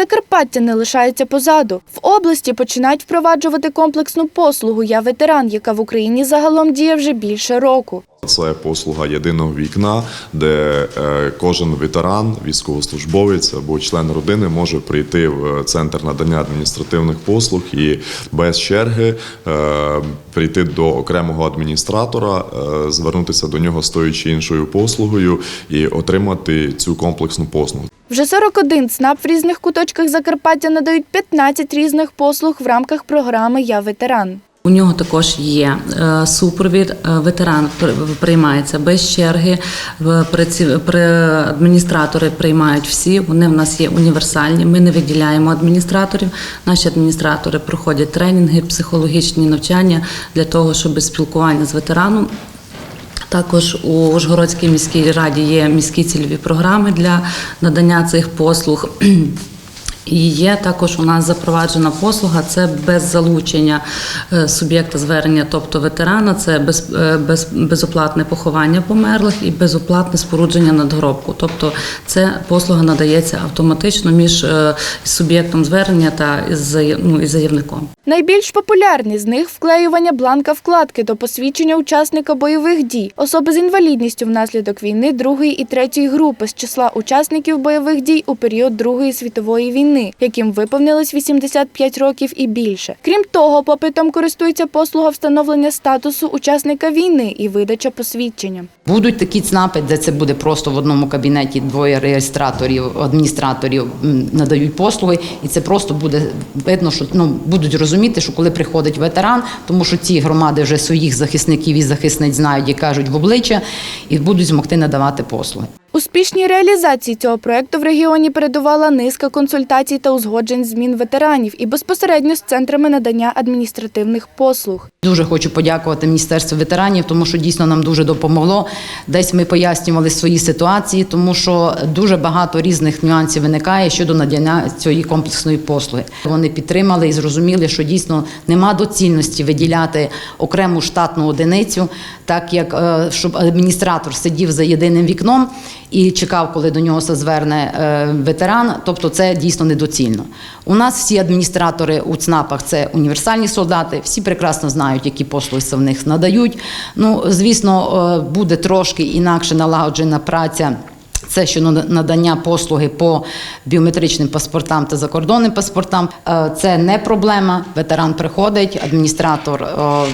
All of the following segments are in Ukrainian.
Закарпаття не лишається позаду. В області починають впроваджувати комплексну послугу Я ветеран, яка в Україні загалом діє вже більше року. Це послуга єдиного вікна, де е, кожен ветеран, військовослужбовець або член родини може прийти в центр надання адміністративних послуг і без черги е, прийти до окремого адміністратора, е, звернутися до нього з тою чи іншою послугою і отримати цю комплексну послугу. Вже 41 ЦНАП в різних куточках Закарпаття надають 15 різних послуг в рамках програми Я ветеран. У нього також є е, супровід. е, Ветеран приймається без черги. Адміністратори приймають всі. Вони в нас є універсальні. Ми не виділяємо адміністраторів. Наші адміністратори проходять тренінги, психологічні навчання для того, щоб спілкування з ветераном. Також у Ужгородській міській раді є міські цільові програми для надання цих послуг. І є також у нас запроваджена послуга це без залучення е, суб'єкта звернення, тобто ветерана, це без, е, без, безоплатне поховання померлих і безоплатне спорудження надгробку. Тобто це послуга надається автоматично між е, суб'єктом звернення та ну, із заявником. Найбільш популярні з них вклеювання бланка вкладки до посвідчення учасника бойових дій, особи з інвалідністю внаслідок війни другої і третьої групи з числа учасників бойових дій у період Другої світової війни, яким виповнилось 85 років і більше. Крім того, попитом користується послуга встановлення статусу учасника війни і видача посвідчення. Будуть такі ЦНАПи, де це буде просто в одному кабінеті двоє реєстраторів, адміністраторів надають послуги, і це просто буде видно, що ну будуть розуміти, що коли приходить ветеран, тому що ці громади вже своїх захисників і захисниць знають і кажуть в обличчя, і будуть змогти надавати послуги. Успішній реалізації цього проекту в регіоні передувала низка консультацій та узгоджень змін ветеранів і безпосередньо з центрами надання адміністративних послуг. Дуже хочу подякувати Міністерству ветеранів, тому що дійсно нам дуже допомогло. Десь ми пояснювали свої ситуації, тому що дуже багато різних нюансів виникає щодо надання цієї комплексної послуги. Вони підтримали і зрозуміли, що дійсно нема доцільності виділяти окрему штатну одиницю, так як е, щоб адміністратор сидів за єдиним вікном і чекав, коли до нього зверне е, ветеран. Тобто це дійсно недоцільно. У нас всі адміністратори у ЦНАПах це універсальні солдати, всі прекрасно знають, які послуги в них надають. Ну, звісно, е, буде трошки інакше налагоджена праця. Це що надання послуги по біометричним паспортам та закордонним паспортам. Е, Це не проблема. Ветеран приходить, адміністратор е,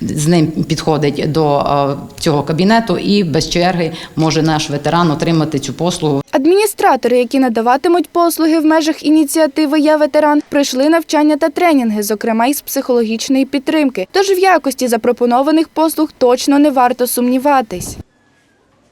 з ним підходить до е, цього кабінету і без черги може наш ветеран отримати цю послугу. Адміністратори, які надаватимуть послуги в межах ініціативи Я ветеран, пройшли навчання та тренінги, зокрема із психологічної підтримки. Тож в якості запропонованих послуг точно не варто сумніватись.